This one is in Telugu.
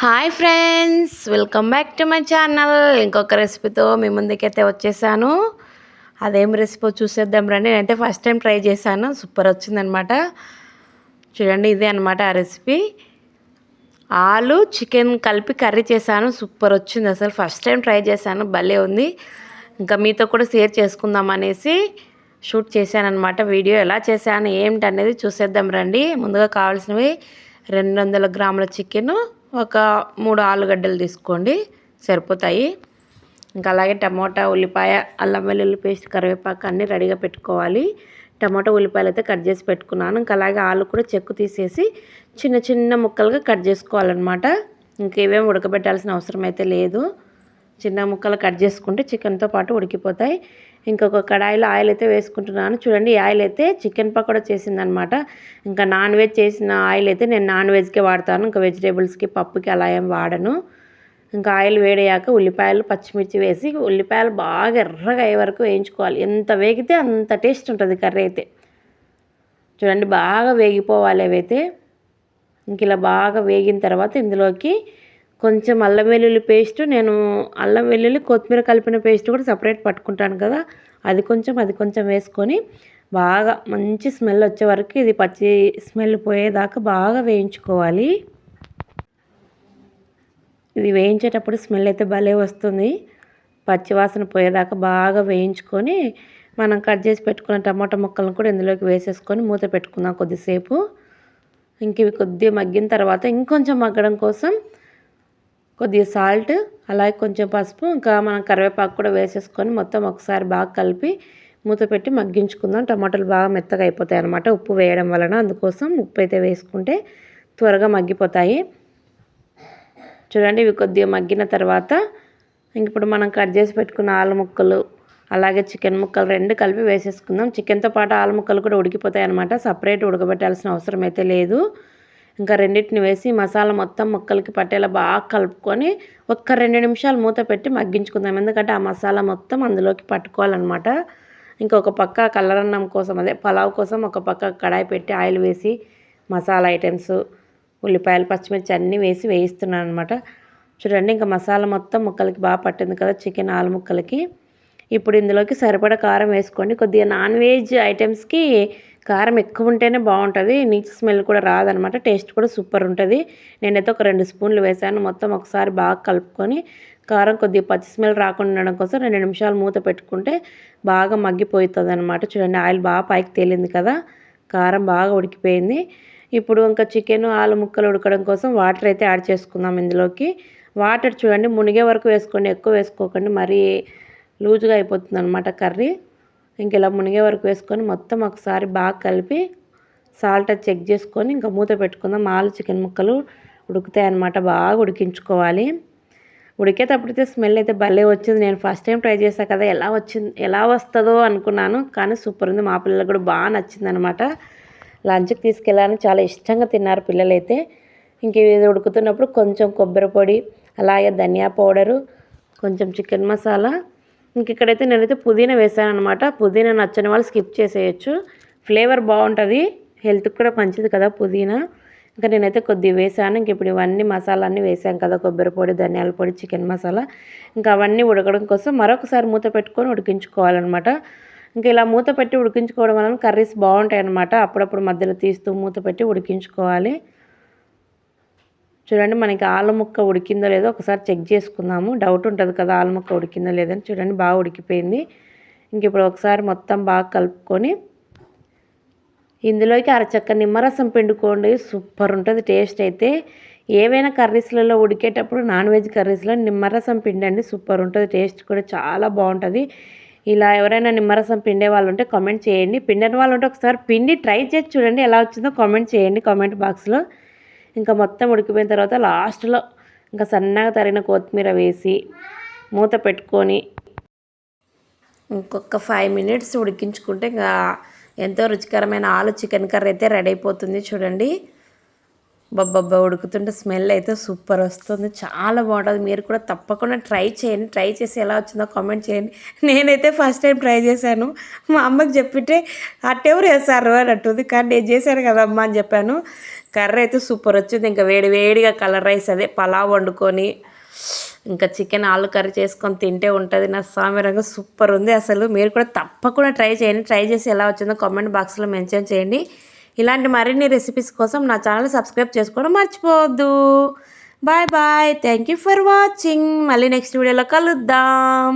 Hi friends welcome back to my channel. ఇంకొక రెసిపీతో మీ ముందుకైతే వచ్చేసాను. అదేం రెసిపీ చూసేద్దాం రండి. నేనైతే ఫస్ట్ టైం ట్రై చేశాను. సూపర్ వచ్చిందనమాట. చూడండి ఇదే అనమాట ఆ రెసిపీ. ఆలు చికెన్ కలిపి కర్రీ చేశాను. సూపర్ వచ్చింది. అసలు ఫస్ట్ టైం ట్రై చేశాను. భలే ఉంది. ఇంకా మీతో కూడా షేర్ చేసుకుందాం అనేసి షూట్ చేశాను అనమాట వీడియో. ఎలా చేశాను ఏమిటి అనేది చూసేద్దాం రండి. ముందుగా కావాల్సినవి రెండు వందల గ్రాముల చికెను ఒక మూడు ఆలుగడ్డలు తీసుకోండి సరిపోతాయి. ఇంకా అలాగే టమోటా ఉల్లిపాయ అల్లం వెల్లుల్లి పేస్ట్ కరివేపాకు అన్నీ రెడీగా పెట్టుకోవాలి. టమాటా ఉల్లిపాయలు అయితే కట్ చేసి పెట్టుకున్నాను. ఇంకా అలాగే ఆలు కూడా చెక్కు తీసేసి చిన్న చిన్న ముక్కలుగా కట్ చేసుకోవాలన్నమాట. ఇంకేమేమి ఉడకబెట్టాల్సిన అవసరం అయితే లేదు. చిన్న ముక్కలు కట్ చేసుకుంటే చికెన్తో పాటు ఉడికిపోతాయి. ఇంకొక కడాయిలో ఆయిల్ అయితే వేసుకుంటున్నాను. చూడండి ఈ ఆయిల్ అయితే చికెన్ పకోడా చేసిందనమాట. ఇంకా నాన్ వెజ్ చేసిన ఆయిల్ అయితే నేను నాన్ వెజ్కే వాడతాను. ఇంకా వెజిటేబుల్స్కి పప్పుకి అలా ఏం వాడను. ఇంకా ఆయిల్ వేడయ్యాక ఉల్లిపాయలు పచ్చిమిర్చి వేసి ఉల్లిపాయలు బాగా ఎర్రగా అయ్యే వరకు వేయించుకోవాలి. ఎంత వేగితే అంత టేస్ట్ ఉంటుంది కర్రీ అయితే. చూడండి బాగా వేగిపోవాలి అవైతే. ఇంక ఇలా బాగా వేగిన తర్వాత ఇందులోకి కొంచెం అల్లం వెల్లుల్లి పేస్ట్ నేను అల్లం వెల్లుల్లి కొత్తిమీర కలిపిన పేస్ట్ కూడా సపరేట్ పట్టుకుంటాను కదా. అది కొంచెం అది కొంచెం వేసుకొని బాగా మంచి స్మెల్ వచ్చే వరకు ఇది పచ్చి స్మెల్ పోయేదాకా బాగా వేయించుకోవాలి. ఇది వేయించేటప్పుడు స్మెల్ అయితే భలే వస్తుంది. పచ్చివాసన పోయేదాకా బాగా వేయించుకొని మనం కట్ చేసి పెట్టుకున్న టమాటా ముక్కలను కూడా ఇందులోకి వేసేసుకొని మూత పెట్టుకుందాం కొద్దిసేపు. ఇంక ఇవి కొద్దిగా మగ్గిన తర్వాత ఇంకొంచెం మగ్గడం కోసం కొద్దిగా సాల్ట్ అలాగే కొంచెం పసుపు ఇంకా మనం కరివేపాకు కూడా వేసేసుకొని మొత్తం ఒకసారి బాగా కలిపి మూత పెట్టి మగ్గించుకుందాం. టమాటాలు బాగా మెత్తగా అయిపోతాయి అనమాట ఉప్పు వేయడం వలన అందుకోసం ఉప్పు అయితే వేసుకుంటే త్వరగా మగ్గిపోతాయి. చూడండి ఇవి కొద్దిగా మగ్గిన తర్వాత ఇంక ఇప్పుడు మనం కట్ చేసి పెట్టుకున్న ఆలు ముక్కలు అలాగే చికెన్ ముక్కలు రెండు కలిపి వేసేసుకుందాం. చికెన్తో పాటు ఆలు ముక్కలు కూడా ఉడికిపోతాయి అనమాట సపరేట్ ఉడకబెట్టాల్సిన అవసరం అయితే లేదు. ఇంకా రెండింటిని వేసి మసాలా మొత్తం ముక్కలకి పట్టేలా బాగా కలుపుకొని ఒక్క రెండు నిమిషాలు మూత పెట్టి మగ్గించుకుందాం. ఎందుకంటే ఆ మసాలా మొత్తం అందులోకి పట్టుకోవాలన్నమాట. ఇంకొక పక్క కలరన్నం కోసం అదే పలావ్ కోసం ఒక పక్క కడాయి పెట్టి ఆయిల్ వేసి మసాలా ఐటమ్స్ ఉల్లిపాయలు పచ్చిమిర్చి అన్నీ వేసి వేయిస్తున్నాను అనమాట చూడండి ఇంకా మసాలా మొత్తం ముక్కలకి బాగా పట్టింది కదా చికెన్ ఆలు ముక్కలకి. ఇప్పుడు ఇందులోకి సరిపడా కారం వేసుకోండి కొద్దిగా నాన్ వెజ్ ఐటమ్స్కి కారం ఎక్కువ ఉంటేనే బాగుంటుంది నీచు స్మెల్ కూడా రాదనమాట. టేస్ట్ కూడా సూపర్ ఉంటుంది నేనైతే ఒక రెండు స్పూన్లు వేసాను. మొత్తం ఒకసారి బాగా కలుపుకొని కారం కొద్దిగా పచ్చి స్మెల్ రాకుండా ఉండడం కోసం రెండు నిమిషాలు మూత పెట్టుకుంటే బాగా మగ్గిపోతుంది అనమాట చూడండి ఆయిల్ బాగా పైకి తేలింది కదా. కారం బాగా ఉడికిపోయింది. ఇప్పుడు ఇంకా చికెన్ ఆలు ముక్కలు ఉడకడం కోసం వాటర్ అయితే యాడ్ చేసుకుందాం ఇందులోకి. వాటర్ చూడండి మునిగే వరకు వేసుకోండి ఎక్కువ వేసుకోకండి. మరీ లూజుగా అయిపోతుంది అనమాట కర్రీ. ఇంక ఇలా మునిగే వరకు వేసుకొని మొత్తం ఒకసారి బాగా కలిపి సాల్ట్ చెక్ చేసుకొని ఇంకా మూత పెట్టుకుందాం. ఆలు చికెన్ ముక్కలు ఉడుకుతాయి అన్నమాట బాగా ఉడికించుకోవాలి. ఉడికేటప్పుడైతే స్మెల్ అయితే భలే వచ్చింది. నేను ఫస్ట్ టైం ట్రై చేశాను కదా ఎలా వచ్చింది ఎలా వస్తుందో అనుకున్నాను కానీ సూపర్ ఉంది. మా పిల్లలకు కూడా బాగా నచ్చింది అనమాట లంచ్కి తీసుకెళ్ళాలని చాలా ఇష్టంగా తిన్నారు పిల్లలైతే. ఇంక ఇది ఉడుకుతున్నప్పుడు కొంచెం కొబ్బరి పొడి అలాగే ధనియా పౌడరు కొంచెం చికెన్ మసాలా ఇంక ఇక్కడైతే నేనైతే పుదీనా వేసాను అనమాట పుదీనా నచ్చని వాళ్ళు స్కిప్ చేసేయచ్చు. ఫ్లేవర్ బాగుంటుంది. హెల్త్కి కూడా మంచిది కదా పుదీనా. ఇంకా నేనైతే కొద్దిగా వేసాను. ఇంక ఇప్పుడు ఇవన్నీ మసాలా అన్నీ వేసాను కదా కొబ్బరి పొడి ధనియాల పొడి చికెన్ మసాలా. ఇంకా అవన్నీ ఉడకడం కోసం మరొకసారి మూత పెట్టుకొని ఉడికించుకోవాలన్నమాట. ఇంకా ఇలా మూత పెట్టి ఉడికించుకోవడం వలన కర్రీస్ బాగుంటాయి అన్నమాట అప్పుడప్పుడు మధ్యలో తీస్తూ మూత పెట్టి ఉడికించుకోవాలి. చూడండి మనకి ఆలు ముక్క ఉడికిందో లేదో ఒకసారి చెక్ చేసుకుందాము. డౌట్ ఉంటుంది కదా ఆలు ముక్క ఉడికిందో లేదని. చూడండి బాగా ఉడికిపోయింది. ఇంక ఇప్పుడు ఒకసారి మొత్తం బాగా కలుపుకొని ఇందులోకి అరచక్క నిమ్మరసం పిండుకోండి. సూపర్ ఉంటుంది టేస్ట్ అయితే. ఏవైనా కర్రీస్లలో ఉడికేటప్పుడు నాన్ వెజ్ కర్రీస్లో నిమ్మరసం పిండండి. సూపర్ ఉంటుంది టేస్ట్ కూడా చాలా బాగుంటుంది. ఇలా ఎవరైనా నిమ్మరసం పిండే వాళ్ళు ఉంటే కామెంట్ చేయండి. పిండని వాళ్ళు ఉంటే ఒకసారి పిండి ట్రై చేసి చూడండి ఎలా వచ్చిందో కామెంట్ చేయండి. కామెంట్ బాక్స్లో ఇంకా మొత్తం ఉడికిపోయిన తర్వాత లాస్ట్లో ఇంకా సన్నగా తరిగిన కొత్తిమీర వేసి మూత పెట్టుకొని ఇంకొక ఫైవ్ మినిట్స్ ఉడికించుకుంటే ఇంకా ఎంతో రుచికరమైన ఆలు చికెన్ కర్రీ అయితే రెడీ అయిపోతుంది చూడండి. బొబ్బబ్బ ఉడుకుతుంటే స్మెల్ అయితే సూపర్ వస్తుంది. చాలా బాగుంటుంది. మీరు కూడా తప్పకుండా ట్రై చేయండి. ట్రై చేసి ఎలా వచ్చిందో కామెంట్ చేయండి. నేనైతే ఫస్ట్ టైం ట్రై చేశాను. మా అమ్మకి చెప్పితే అట్టెవరు వేస్తారు అని అంటుంది. కానీ నేను చేశాను కదా అమ్మ అని చెప్పాను. కర్రీ అయితే సూపర్ వచ్చింది. ఇంకా వేడి వేడిగా కలర్ రైస్ అదే పలావ్ వండుకొని ఇంకా చికెన్ ఆలు కర్రీ చేసుకొని తింటే ఉంటుంది. నా సామిరంగా సూపర్ ఉంది. అసలు మీరు కూడా తప్పకుండా ట్రై చేయండి. ట్రై చేసి ఎలా వచ్చిందో కామెంట్ బాక్స్లో మెన్షన్ చేయండి. ఇలాంటి మరిన్ని రెసిపీస్ కోసం నా ఛానల్ సబ్స్క్రైబ్ చేసుకోవడం మర్చిపోవద్దు. Bye bye thank you for watching మళ్ళీ నెక్స్ట్ వీడియోలో కలుద్దాం.